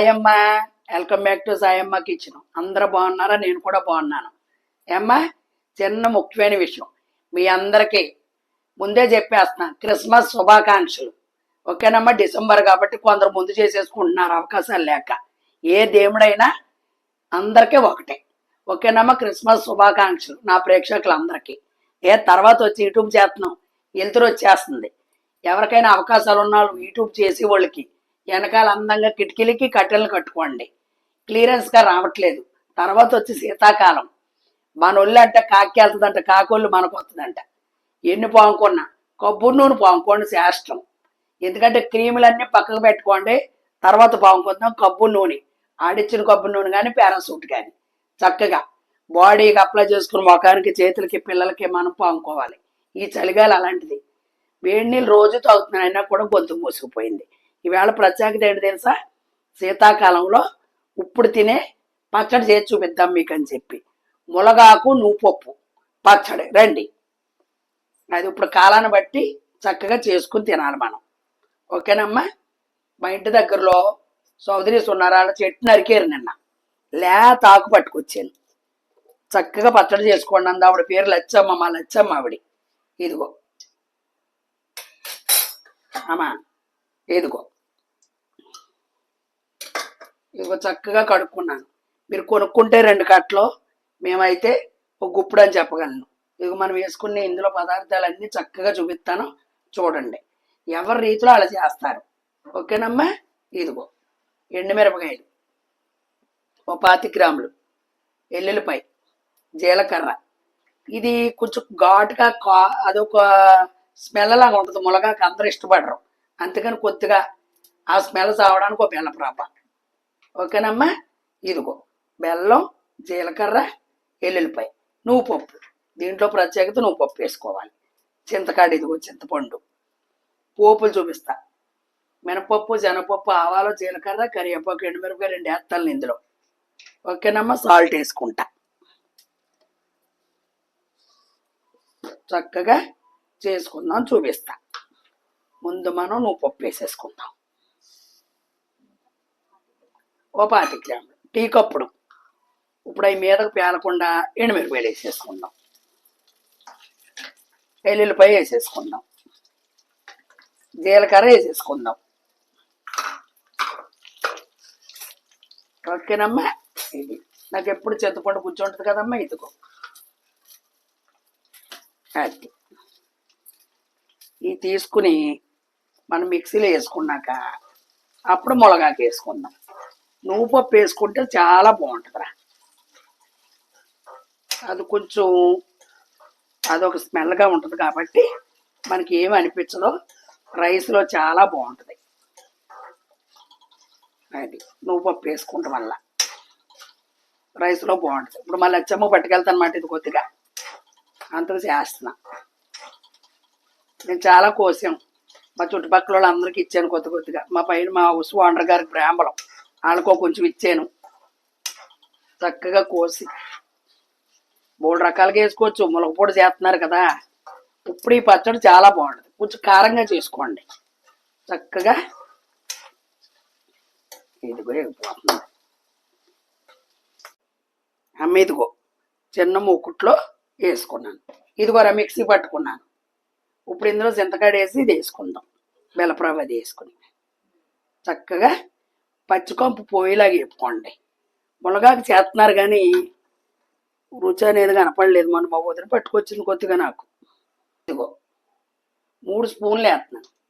Sayamma welcome back to Sayamma kitchen. అందరూ బాగున్నారా? నేను కూడా బాగున్నాను. ఏమ్మా చిన్న ముఖ్యమైన విషయం. మీ అందరికీ ముందే చెప్పేస్తున్నా క్రిస్మస్ శుభాకాంక్షలు. ఓకేనమ్మా డిసెంబర్ కాబట్టి కొందరు ముందు చేసేసుకుంటున్నారు అవకాశాలు లేక. ఏ దేవుడైనా అందరికీ ఒకటే. ఓకేనమ్మా క్రిస్మస్ శుభాకాంక్షలు నా ప్రేక్షకులందరికీ. ఏ తర్వాత వచ్చి యూట్యూబ్ చేస్తున్నాం. వెళ్తురు వచ్చేస్తుంది. ఎవరికైనా అవకాశాలు ఉన్న వాళ్ళు యూట్యూబ్ చేసి వాళ్ళకి వెనకాల అందంగా కిటికీలకి కట్టెలు కట్టుకోండి. క్లియరెన్స్గా రావట్లేదు. తర్వాత వచ్చి శీతాకాలం. మన ఒళ్ళు అంటే కాకి వెళ్తుందంట కాకోళ్ళు మనకు వస్తుందంట ఎన్ని పాముకున్నా కొబ్బరి నూనె పాముకోండి శాస్త్రం. ఎందుకంటే క్రీములన్నీ పక్కకు పెట్టుకోండి తర్వాత పాముకుందాం కొబ్బరి నూనె. ఆడిచ్చిన కొబ్బరి నూనె కానీ పారాసూట్ కానీ చక్కగా బాడీకి అప్లై చేసుకుని ముఖానికి చేతులకి పిల్లలకి మనం పాముకోవాలి ఈ చలిగాలి అలాంటిది. వేడి నీళ్ళు రోజు తాగుతున్నాయన్నా కూడా గొంతు మూసుకుపోయింది. ఈవేళ ప్రత్యేకత ఏంటి తెలుసా? శీతాకాలంలో ఇప్పుడు తినే పచ్చడి చేసి చూపిద్దాం మీకు అని చెప్పి. ములగాకు నువ్వుపప్పు పచ్చడి రండి. అది ఇప్పుడు కాలాన్ని బట్టి చక్కగా చేసుకుని తినాలి మనం. ఓకేనమ్మా? మా ఇంటి దగ్గరలో సౌదరీస్ ఉన్నారు వాళ్ళ చెట్టు నరికేరు నిన్న. లే తాకు పట్టుకొచ్చాను చక్కగా పచ్చడి చేసుకోండి అంది. ఆవిడ పేరు లచ్చమ్మ. మా లచ్చమ్మ ఆవిడ. ఇదిగో. అమ్మా ఇదిగో. ఇదిగో చక్కగా కడుక్కున్నాను. మీరు కొనుక్కుంటే రెండు కట్టలు మేమైతే ఒక గుప్పుడు అని చెప్పగలను. ఇది మనం వేసుకునే ఇందులో పదార్థాలన్నీ చక్కగా చూపిస్తాను. చూడండి. ఎవరి రీతిలో అలా చేస్తారు. ఓకేనమ్మా? ఇదిగో. ఎండుమిరపకాయలు. ఓ పాతి గ్రాములు. ఎల్లుల్లిపాయ. జీలకర్ర. ఇది కొంచెం ఘాటుగా కా అదొక స్మెల్ లాగా ఉంటుంది. ములగాకు అందరూ ఇష్టపడరు. అందుకని కొద్దిగా ఆ స్మెల్ చావడానికి ఒక బెల్లప్రాప ఓకేనమ్మా? ఇదిగో బెల్లం జీలకర్ర ఎల్లుల్లిపాయ. నువ్వు పప్పు. దీంట్లో ప్రత్యేకత నువ్వు పప్పు వేసుకోవాలి. చింతకాడ ఇదిగో చింతపండు. పోపులు చూపిస్తా. మినపప్పు శనగపప్పు ఆవాలు జీలకర్ర కరివేపాకు ఎండుమిరపకాయ రెండు వేస్తాను ఇందులో. ఓకేనమ్మా? సాల్ట్ వేసుకుంటా. చక్కగా చేసుకుందాం చూపిస్తా. ముందు మనం నువ్వు పప్పు వేసేసుకుందాం. ఓ పాతి గ్రాములు టీ కప్పుడు. ఇప్పుడు అవి మీదకు పేలకుండా ఎండుమిరపాయలు వేసేసుకుందాం. ఎల్లుల్లిపాయ వేసేసుకుందాం. జీలకర్ర వేసేసుకుందాం. ఓకేనమ్మా ఇది. నాకు ఎప్పుడు చింతపండు కూర్చుంటుంది కదమ్మా ఇదిగో. అది. ఇది తీసుకుని మనం మిక్సీలో వేసుకున్నాక అప్పుడు మునగాకు వేసుకుందాం. నువ్వు పప్పు వేసుకుంటే చాలా బాగుంటుందిరా. అది కొంచెం అదొక స్మెల్గా ఉంటుంది కాబట్టి మనకి ఏమి అనిపించదో. రైస్లో చాలా బాగుంటుంది. అది నువ్వు పప్పు వేసుకుంటాం వల్ల. రైస్లో బాగుంటుంది. ఇప్పుడు మళ్ళీ అచ్చమ్మ పట్టుకెళ్తాను అనమాట ఇది కొద్దిగా. అంతకు చేస్తున్నా. నేను చాలా కోసాం మా చుట్టుపక్కల వాళ్ళందరికీ ఇచ్చాను కొద్ది కొద్దిగా. మా పైన మా హౌస్ ఓనర్ గారికి బ్రాహ్మణం వాళ్ళకో కొంచెం ఇచ్చాను. చక్కగా కోసి. మూడు రకాలుగా వేసుకోవచ్చు. ములగపొడి చేస్తున్నారు కదా. ఇప్పుడు ఈ పచ్చడి చాలా బాగుంటుంది. కొంచెం కారంగా చేసుకోండి. చక్కగా ఇదిగో ఎగిపోతుంది అమ్మ ఇదిగో చిన్న మూకుట్లో వేసుకున్నాను. ఇదిగోరా మిక్సీ పట్టుకున్నాను. ఇప్పుడు ఇందులో చింతకాడ వేసి ఇది వేసుకుందాం. బెల్లప్రవ అది వేసుకుని. చక్కగా పచ్చికంపు పోయేలాగా చెప్పుకోండి. మునగాకు చేస్తున్నారు కానీ రుచి అనేది కనపడలేదు. మన మా వదిన పట్టుకొచ్చింది కొద్దిగా నాకు. ఇదిగో మూడు స్పూన్లు వేస్తున్నాను.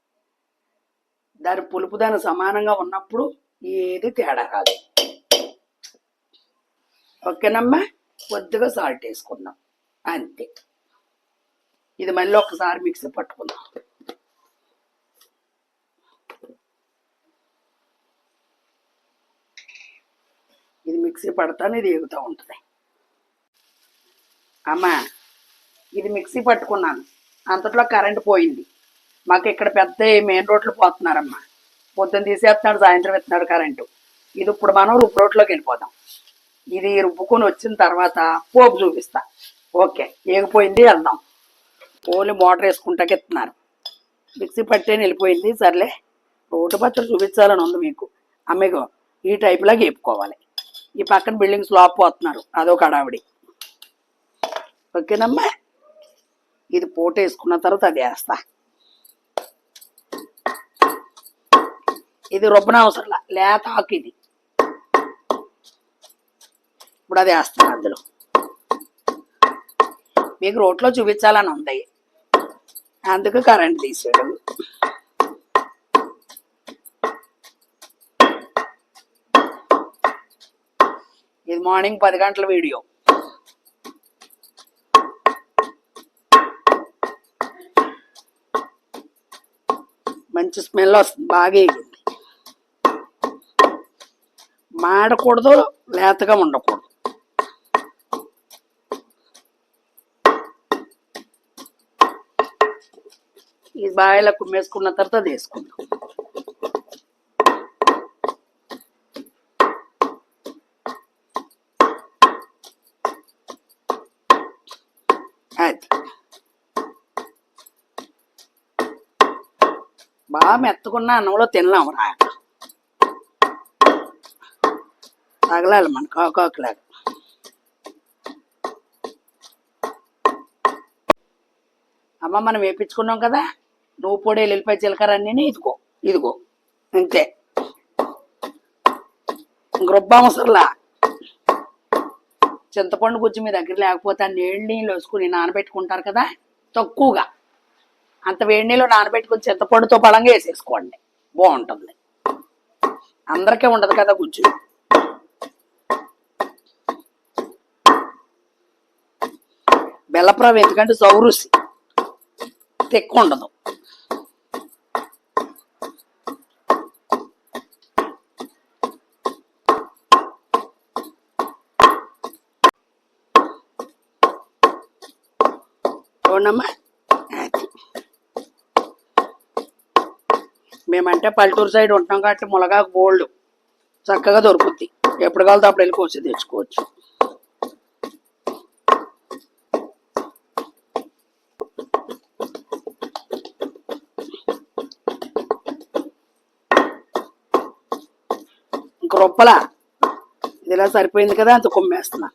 దాని పులుపు దాని సమానంగా ఉన్నప్పుడు ఏది తేడా రాదు. ఓకేనమ్మా? కొద్దిగా సాల్ట్ వేసుకుందాం. అంతే. ఇది మళ్ళీ ఒకసారి మిక్సీ పట్టుకుందాం. ఇది మిక్సీ పడతాను ఇది ఎగుతూ ఉంటుంది. అమ్మా ఇది మిక్సీ పట్టుకున్నాను. అంతట్లో కరెంట్ పోయింది. మాకు ఇక్కడ పెద్ద మెయిన్ రోడ్లు పోతున్నారమ్మా. పొద్దున్న తీసేస్తున్నాడు సాయంత్రం ఎత్తున్నాడు కరెంటు. ఇది ఇప్పుడు మనం రుబ్బు రోడ్లోకి వెళ్ళిపోదాం. ఇది రుబ్బుకొని వచ్చిన తర్వాత పోపు చూపిస్తా. ఓకే ఏగిపోయింది వెళ్దాం. ఓన్లీ మోటార్ వేసుకుంటాకి ఎత్తున్నారు. మిక్సీ పట్టే వెళ్ళిపోయింది సర్లే. రోడ్డు పచ్చడి చూపించాలని ఉంది మీకు. అమ్మేగో ఈ టైప్లా గీపుకోవాలి ఈ పక్కన బిల్డింగ్స్ లోపు పోతున్నారు. అదొక అడావిడి ఓకేనమ్మా? ఇది పూట వేసుకున్న తర్వాత అది వేస్తా. ఇది రుబ్బన అవసరంలా. లేత ఆకు ఇది. ఇప్పుడు అది వేస్తాను అందులో. మీకు రోట్లో చూపించాలని ఉంది. అందుకు కరెంట్ తీసాడు ఇది మార్నింగ్ పది గంటల వీడియో. మంచి స్మెల్ వస్తుంది బాగా వేగింది. మాడకూడదు లేతగా ఉండకూడదు. ఇది బాగా ఇలా కుమ్మేసుకున్న తర్వాత అది వేసుకుందాం బాగా మెత్తకున్న అన్నంలో తినలేం రా. తగలాలి మన కాకాకులాగా అమ్మ మనం వేపించుకున్నాం కదా? నువ్వు పొడి ఎల్లిపాయ జీలకర్ర అన్నీ ఇదిగో ఇదిగో అంతే. ఇంక చింతపండు గుజ్జు మీ దగ్గర లేకపోతే నీళ్ళు నీళ్ళు వేసుకుని నానబెట్టుకుంటారు కదా? తక్కువగా. అంత వేడి నీళ్ళు నానబెట్టుకుని చింతపండుతో బలంగా వేసేసుకోండి. బాగుంటుంది. అందరికీ ఉండదు కదా గుజ్జు. బెల్లప్రవ ఎందుకంటే చౌరుసి తెక్కు ఉండదు. మేమంటే పల్లెటూరు సైడ్ ఉంటాం కాబట్టి మునగాకు బోల్డ్ చక్కగా దొరుకుద్ది. ఎప్పుడు కావాలో అప్పుడు వెళ్ళి కోసి తెచ్చుకోవచ్చు. ఇంక రొప్పలా. ఇది ఇలా సరిపోయింది కదా అంత కుమ్మేస్తున్నా.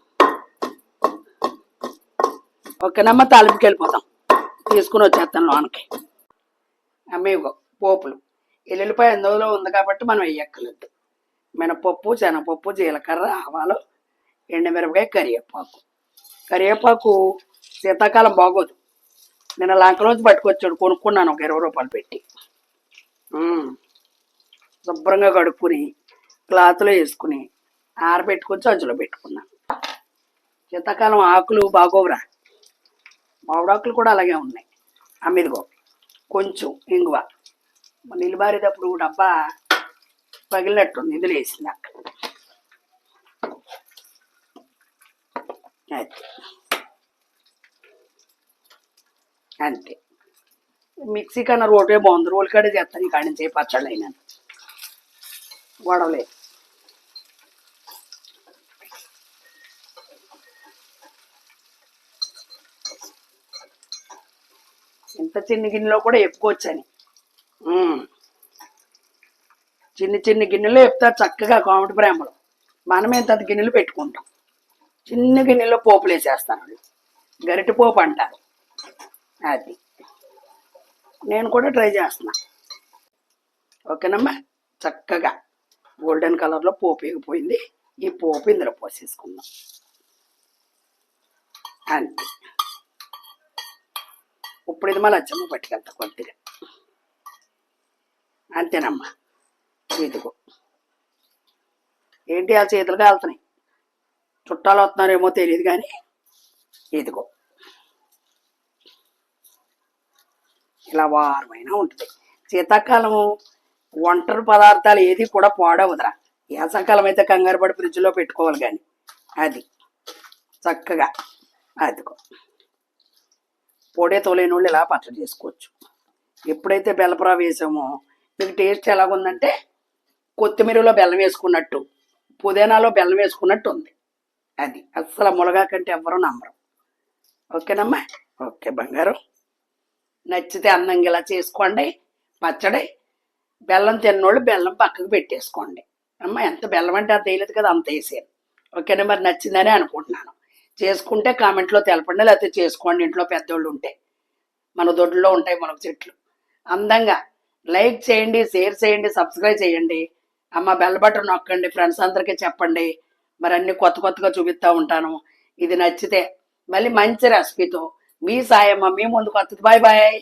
ఓకేనమ్మా తాలింపుకి వెళ్ళిపోతాం. తీసుకుని వచ్చేస్తాను లోనకి. అమ్మ ఇగో పోపులు. ఎల్లుల్లిపాయ ఎందులో ఉంది కాబట్టి మనం వేయక్కర్లేదు మినపప్పు శనగపప్పు జీలకర్ర ఆవాలు ఎండుమిరపకాయ కరివేపాకు. కరివేపాకు శీతాకాలం బాగోదు. నేను లంకలోంచి పట్టుకొచ్చాడు కొనుక్కున్నాను ఒక ఇరవై రూపాయలు పెట్టి. శుభ్రంగా కడుక్కుని క్లాత్లో వేసుకుని ఆరబెట్టుకొని సంచులో పెట్టుకున్నాను. శీతాకాలం ఆకులు బాగోవురా. మామిడాకులు కూడా అలాగే ఉన్నాయి. అమ్మిదిగో కొంచెం ఇంగువ. నిలబారేటప్పుడు డబ్బా పగిలినట్టుంది ఇందులో వేసింది అక్కడ. అంతే. మిక్సీ కన్నా రోటే బాగుంది. రోల్ కాడే చేస్తాను ఈ నుంచి పచ్చళ్ళు అయినా గొడవలేదు ఇంత చిన్న గిన్నెలో కూడా చెప్పుకోవచ్చని వచ్చాను చిన్ని చిన్ని గిన్నెలో చెప్తారు చక్కగా కామెడీ ప్రేమలు మనమే ఇంత గిన్నెలు పెట్టుకుంటాం. చిన్న గిన్నెలో పోపులు వేసేస్తాను. గరిటె పోపు అంటారు. అది. నేను కూడా ట్రై చేస్తున్నా. ఓకేనమ్మా? చక్కగా. గోల్డెన్ కలర్లో పోపు ఎగిపోయింది ఈ పోపు ఇందులో పోసేసుకుందాం. అంతే. ఇప్పుడు ఇది మళ్ళీ అచ్చమ్మ పట్టుకెళ్తా కొద్దిగా. అంతేనమ్మా. ఇదిగో. ఏంటి ఆ చేతులు కాలుతున్నాయి చుట్టాలు వస్తున్నారేమో తెలియదు కానీ ఇదిగో. ఇలా వారమైన ఉంటుంది. శీతాకాలము ఒంటరి పదార్థాలు ఏది కూడా పాడవదురా. వేసవకాలం అయితే కంగారు పడి ఫ్రిడ్జ్లో పెట్టుకోవాలి కానీ అది చక్కగా అదిగో. పొడే తోలేని వాళ్ళు ఇలా పచ్చడి చేసుకోవచ్చు. ఎప్పుడైతే బెల్లపురా వేసామో మీకు టేస్ట్ ఎలాగుందంటే కొత్తిమీరలో బెల్లం వేసుకున్నట్టు పుదీనాలో బెల్లం వేసుకున్నట్టు ఉంది అది అస్సలు మునగా కంటే ఎవ్వరూ నమ్మరు. ఓకేనమ్మా? ఓకే బంగారం. నచ్చితే అందంగా ఇలా చేసుకోండి. పచ్చడి. బెల్లం తిన్నోళ్ళు బెల్లం పక్కకు పెట్టేసుకోండి. అమ్మ ఎంత బెల్లం అంటే అంత వేయలేదు కదా అంత వేసాను ఓకేనా? మరి నచ్చిందని అనుకుంటున్నాను. చేసుకుంటే కామెంట్లో తెలపండి లేకపోతే చేసుకోండి. ఇంట్లో పెద్దోళ్ళు ఉంటే. మన దొడ్లో ఉంటాయి మనకు చెట్లు. అందంగా లైక్ చేయండి షేర్ చేయండి సబ్స్క్రైబ్ చేయండి. అమ్మ బెల్ బటన్ నొక్కండి ఫ్రెండ్స్ అందరికీ చెప్పండి. మరి అన్ని కొత్త కొత్తగా చూపిస్తూ ఉంటాను. ఇది నచ్చితే మళ్ళీ మంచి రెసిపీతో మీ సాయమ్మ మీ ముందుకు వస్తుంది. Bye bye.